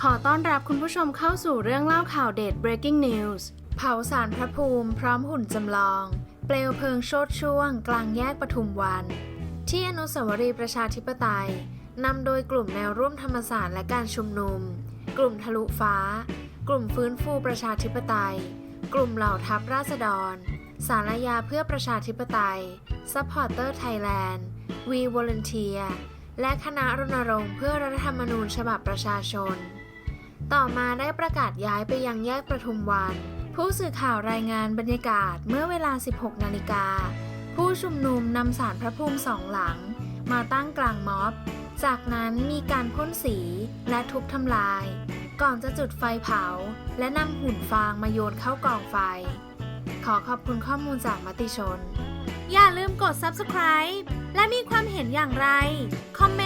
ขอต้อนรับคุณผู้ชมเข้าสู่เรื่องเล่าข่าวเด็ด breaking news เผาสารพระภูมิพร้อมหุ่นจำลอง เปลวเพลิงโชดช่วง กลางแยกปทุมวัน ที่อนุสาวรีย์ประชาธิปไตยนำโดยกลุ่มแนวร่วมธรรมศาสตร์และการชุมนุม กลุ่มทะลุฟ้า กลุ่มฟื้นฟูประชาธิปไตย กลุ่มเหล่าทัพราษฎร สารยาเพื่อประชาธิปไตย Supporter Thailand We Volunteer และคณะรณรงค์เพื่อรัฐธรรมนูญฉบับประชาชน ต่อมาได้ประกาศย้ายไปยังแยกประทุมวัน ผู้สื่อข่าวรายงานบรรยากาศเมื่อเวลา 16 นาฬิกา ผู้ชุมนุมนำสารพระภูมิสองหลัง มาตั้งกลางม็อบ จากนั้นมีการพ่นสีและทุบทำลาย ก่อนจะจุดไฟเผา และนำหุ่นฟางมาโยนเข้ากองไฟ ขอขอบคุณข้อมูลจากมติชน อย่าลืมกด subscribe และมีความเห็นอย่างไร คอมเมนต์